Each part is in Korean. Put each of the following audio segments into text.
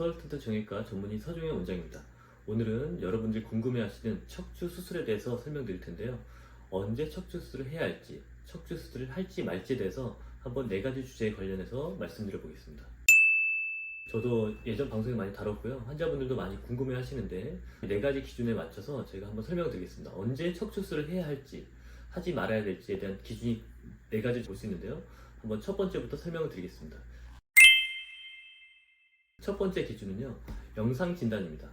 서울텐트 정형외과 전문의 서종현 원장입니다. 오늘은 여러분들이 궁금해하시는 척추 수술에 대해서 설명드릴 텐데요. 언제 척추 수술을 해야 할지, 척추 수술을 할지 말지에 대해서 한번 네 가지 주제에 관련해서 말씀드려 보겠습니다. 저도 예전 방송에 많이 다뤘고요. 환자분들도 많이 궁금해 하시는데 네 가지 기준에 맞춰서 제가 한번 설명드리겠습니다. 언제 척추 수술을 해야 할지, 하지 말아야 될지에 대한 기준이 네 가지 볼 수 있는데요. 한번 첫 번째부터 설명을 드리겠습니다. 첫 번째 기준은요, 영상 진단입니다.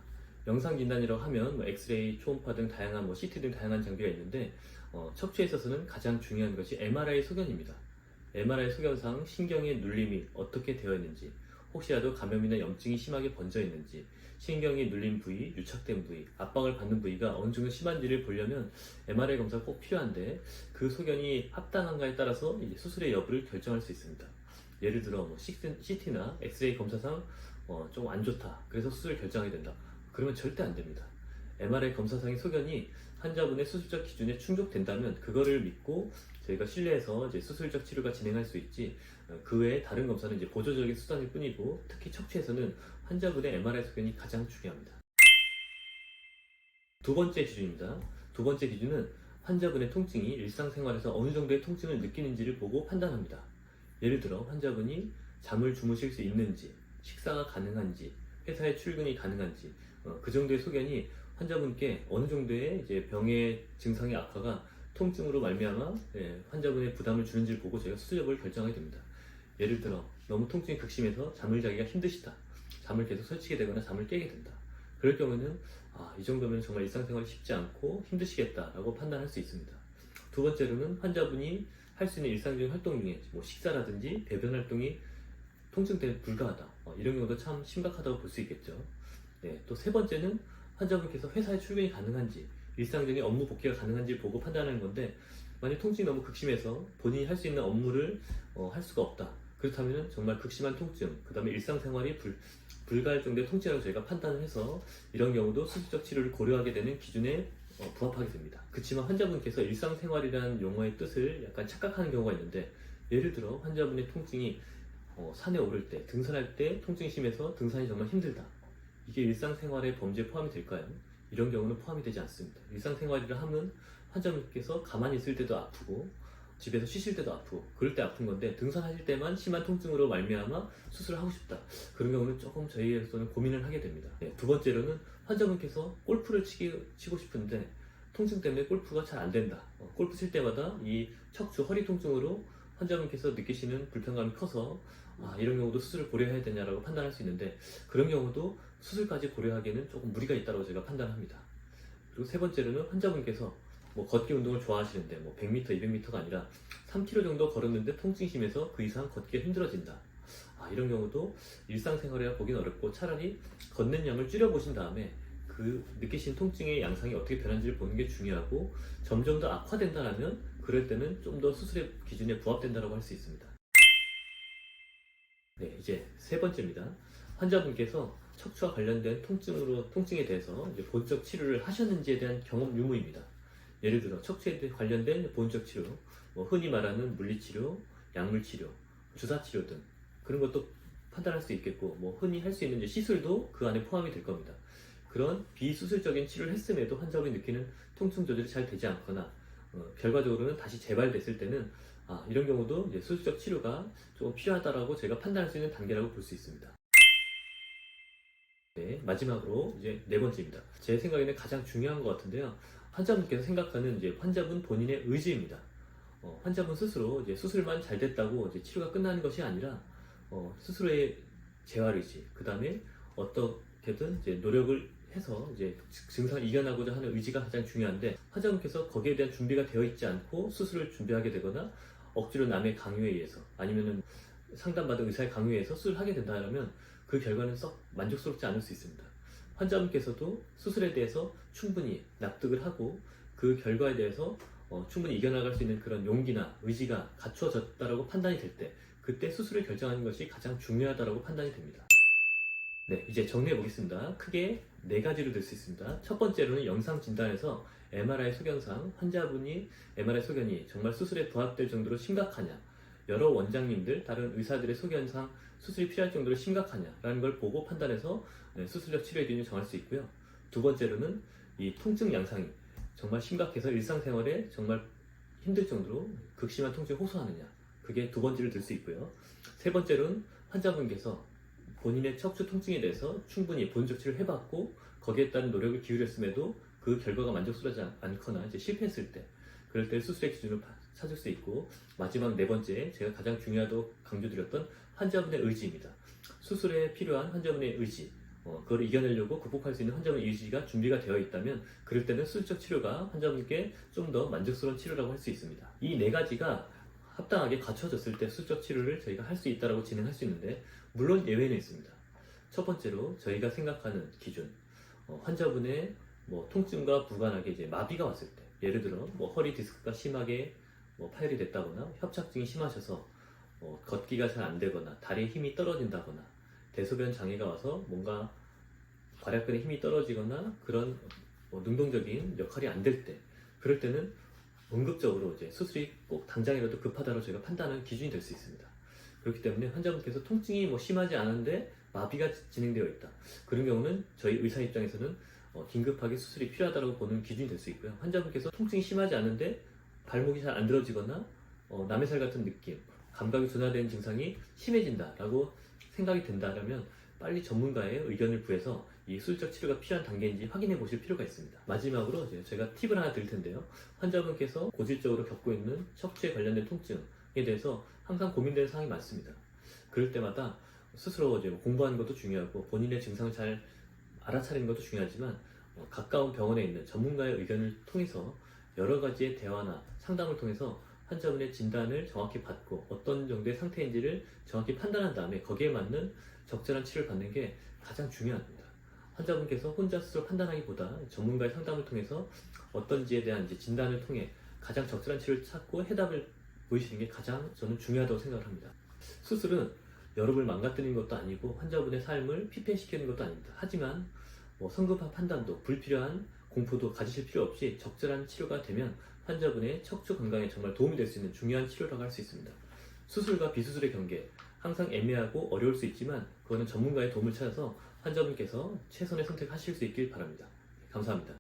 영상 진단이라고 하면 뭐 엑스레이, 초음파 등 다양한 뭐 CT 등 다양한 장비가 있는데 어, 척추에 있어서는 가장 중요한 것이 MRI 소견입니다. MRI 소견상 신경의 눌림이 어떻게 되어 있는지, 혹시라도 감염이나 염증이 심하게 번져 있는지, 신경이 눌린 부위, 유착된 부위, 압박을 받는 부위가 어느 정도 심한지를 보려면 MRI 검사가 꼭 필요한데 그 소견이 합당한가에 따라서 수술의 여부를 결정할 수 있습니다. 예를 들어 뭐 CT나 엑스레이 검사상 어, 조금 안 좋다. 그래서 수술을 결정하게 된다. 그러면 절대 안 됩니다. MRI 검사상의 소견이 환자분의 수술적 기준에 충족된다면 그거를 믿고 저희가 신뢰해서 이제 수술적 치료가 진행할 수 있지 어, 그 외에 다른 검사는 이제 보조적인 수단일 뿐이고 특히 척추에서는 환자분의 MRI 소견이 가장 중요합니다. 두 번째 기준입니다. 두 번째 기준은 환자분의 통증이 일상생활에서 어느 정도의 통증을 느끼는지를 보고 판단합니다. 예를 들어 환자분이 잠을 주무실 수 있는지, 식사가 가능한지, 회사에 출근이 가능한지, 어, 그 정도의 소견이 환자분께 어느 정도의 이제 병의 증상의 악화가 통증으로 말미암아 예, 환자분의 부담을 주는지를 보고 저희가 수술 여부를 결정하게 됩니다. 예를 들어 너무 통증이 극심해서 잠을 자기가 힘드시다. 잠을 계속 설치게 되거나 잠을 깨게 된다. 그럴 경우는 아, 이 정도면 정말 일상생활이 쉽지 않고 힘드시겠다라고 판단할 수 있습니다. 두 번째로는 환자분이 할 수 있는 일상적인 활동 중에 뭐 식사라든지 배변 활동이 통증 때문에 불가하다. 어, 이런 경우도 참 심각하다고 볼 수 있겠죠. 네, 또 세 번째는 환자분께서 회사에 출근이 가능한지 일상적인 업무 복귀가 가능한지 보고 판단하는 건데 만약 통증이 너무 극심해서 본인이 할 수 있는 업무를 어, 할 수가 없다. 그렇다면 정말 극심한 통증, 그 다음에 일상생활이 불, 불가할 정도의 통증이라고 저희가 판단을 해서 이런 경우도 수술적 치료를 고려하게 되는 기준에 어, 부합하게 됩니다. 그렇지만 환자분께서 일상생활이라는 용어의 뜻을 약간 착각하는 경우가 있는데 예를 들어 환자분의 통증이 어, 산에 오를 때, 등산할 때 통증이 심해서 등산이 정말 힘들다. 이게 일상생활의 범죄에 포함이 될까요? 이런 경우는 포함이 되지 않습니다. 일상생활이라 하면 환자분께서 가만히 있을 때도 아프고 집에서 쉬실 때도 아프고 그럴 때 아픈 건데 등산하실 때만 심한 통증으로 말미암아 수술을 하고 싶다. 그런 경우는 조금 저희에서는 고민을 하게 됩니다. 네, 두 번째로는 환자분께서 골프를 치기, 치고 싶은데 통증 때문에 골프가 잘 안 된다. 어, 골프 칠 때마다 이 척추 허리 통증으로 환자분께서 느끼시는 불편감이 커서 아, 이런 경우도 수술을 고려해야 되냐라고 판단할 수 있는데 그런 경우도 수술까지 고려하기에는 조금 무리가 있다고 제가 판단합니다. 그리고 세 번째로는 환자분께서 뭐 걷기 운동을 좋아하시는데 뭐 100m, 200m가 아니라 3km 정도 걸었는데 통증이 심해서 그 이상 걷기가 힘들어진다. 아, 이런 경우도 일상생활에 보기는 어렵고 차라리 걷는 양을 줄여보신 다음에 그 느끼신 통증의 양상이 어떻게 변하는지를 보는 게 중요하고 점점 더 악화된다면 그럴 때는 좀 더 수술의 기준에 부합된다고 할 수 있습니다. 네, 이제 세 번째입니다. 환자분께서 척추와 관련된 통증으로 통증에 대해서 본적 치료를 하셨는지에 대한 경험 유무입니다. 예를 들어 척추에 관련된 본적 치료, 뭐 흔히 말하는 물리치료, 약물치료, 주사치료 등 그런 것도 판단할 수 있겠고, 뭐 흔히 할 수 있는 시술도 그 안에 포함이 될 겁니다. 그런 비수술적인 치료를 했음에도 환자분이 느끼는 통증 조절이 잘 되지 않거나 어, 결과적으로는 다시 재발됐을 때는 아, 이런 경우도 이제 수술적 치료가 조금 필요하다라고 제가 판단할 수 있는 단계라고 볼 수 있습니다. 네, 마지막으로 이제 네 번째입니다. 제 생각에는 가장 중요한 것 같은데요. 환자분께서 생각하는 이제 환자분 본인의 의지입니다. 어, 환자분 스스로 이제 수술만 잘 됐다고 이제 치료가 끝나는 것이 아니라 어, 스스로의 재활 의지, 그 다음에 어 떻게든 이제 노력을 해서 이제 증상을 이겨나고자 하는 의지가 가장 중요한데 환자분께서 거기에 대한 준비가 되어 있지 않고 수술을 준비하게 되거나 억지로 남의 강요에 의해서 아니면은 상담받은 의사의 강요에 의해서 수술을 하게 된다면 그 결과는 썩 만족스럽지 않을 수 있습니다. 환자분께서도 수술에 대해서 충분히 납득을 하고 그 결과에 대해서 어, 충분히 이겨나갈 수 있는 그런 용기나 의지가 갖추어졌다라고 판단이 될 때 그때 수술을 결정하는 것이 가장 중요하다라고 판단이 됩니다. 네, 이제 정리해 보겠습니다. 크게 네 가지로 될 수 있습니다. 첫 번째로는 영상 진단에서 MRI 소견상 환자분이 MRI 소견이 정말 수술에 부합될 정도로 심각하냐 여러 원장님들, 다른 의사들의 소견상 수술이 필요할 정도로 심각하냐라는 걸 보고 판단해서 네, 수술적 치료 기준을 정할 수 있고요. 두 번째로는 이 통증 양상이 정말 심각해서 일상생활에 정말 힘들 정도로 극심한 통증을 호소하느냐. 그게 두 번째를 들 수 있고요. 세 번째로는 환자분께서 본인의 척추 통증에 대해서 충분히 본적 치료를 해봤고 거기에 따른 노력을 기울였음에도 그 결과가 만족스러워하지 않- 않거나 이제 실패했을 때 그럴 때 수술의 기준을 파- 찾을 수 있고 마지막 네 번째 제가 가장 중요하다고 강조드렸던 환자분의 의지입니다. 수술에 필요한 환자분의 의지 어, 그걸 이겨내려고 극복할 수 있는 환자분의 의지가 준비가 되어 있다면 그럴 때는 수술적 치료가 환자분께 좀 더 만족스러운 치료라고 할 수 있습니다. 이 네 가지가 합당하게 갖춰졌을 때 수술적 치료를 저희가 할 수 있다고 진행할 수 있는데 물론 예외는 있습니다. 첫 번째로 저희가 생각하는 기준 어, 환자분의 뭐 통증과 무관하게 이제 마비가 왔을 때 예를 들어 뭐 허리 디스크가 심하게 뭐 파열이 됐다거나 협착증이 심하셔서 뭐 걷기가 잘 안 되거나 다리에 힘이 떨어진다거나 대소변 장애가 와서 뭔가 괄약근에 힘이 떨어지거나 그런 뭐 능동적인 역할이 안 될 때 그럴 때는 응급적으로 이제 수술이 꼭 당장이라도 급하다고 저희가 판단하는 기준이 될 수 있습니다. 그렇기 때문에 환자분께서 통증이 뭐 심하지 않은데 마비가 진행되어 있다. 그런 경우는 저희 의사 입장에서는 어, 긴급하게 수술이 필요하다고 보는 기준이 될 수 있고요. 환자분께서 통증이 심하지 않은데 발목이 잘 안 들어지거나 어, 남의 살 같은 느낌, 감각이 둔화되는 증상이 심해진다라고 생각이 된다면 빨리 전문가의 의견을 구해서 이 수술적 치료가 필요한 단계인지 확인해 보실 필요가 있습니다. 마지막으로 이제 제가 팁을 하나 드릴 텐데요. 환자분께서 고질적으로 겪고 있는 척추에 관련된 통증에 대해서 항상 고민되는 사항이 많습니다. 그럴 때마다 스스로 이제 뭐 공부하는 것도 중요하고 본인의 증상을 잘 알아차리는 것도 중요하지만 어, 가까운 병원에 있는 전문가의 의견을 통해서 여러 가지의 대화나 상담을 통해서 환자분의 진단을 정확히 받고 어떤 정도의 상태인지를 정확히 판단한 다음에 거기에 맞는 적절한 치료를 받는 게 가장 중요합니다. 환자분께서 혼자 스스로 판단하기보다 전문가의 상담을 통해서 어떤지에 대한 이제 진단을 통해 가장 적절한 치료를 찾고 해답을 보이시는 게 가장 저는 중요하다고 생각을 합니다. 수술은 여러분을 망가뜨리는 것도 아니고 환자분의 삶을 피폐시키는 것도 아닙니다. 하지만 뭐 성급한 판단도 불필요한 공포도 가지실 필요 없이 적절한 치료가 되면 환자분의 척추 건강에 정말 도움이 될 수 있는 중요한 치료라고 할 수 있습니다. 수술과 비수술의 경계 항상 애매하고 어려울 수 있지만 그거는 전문가의 도움을 찾아서 환자분께서 최선의 선택하실 수 있길 바랍니다. 감사합니다.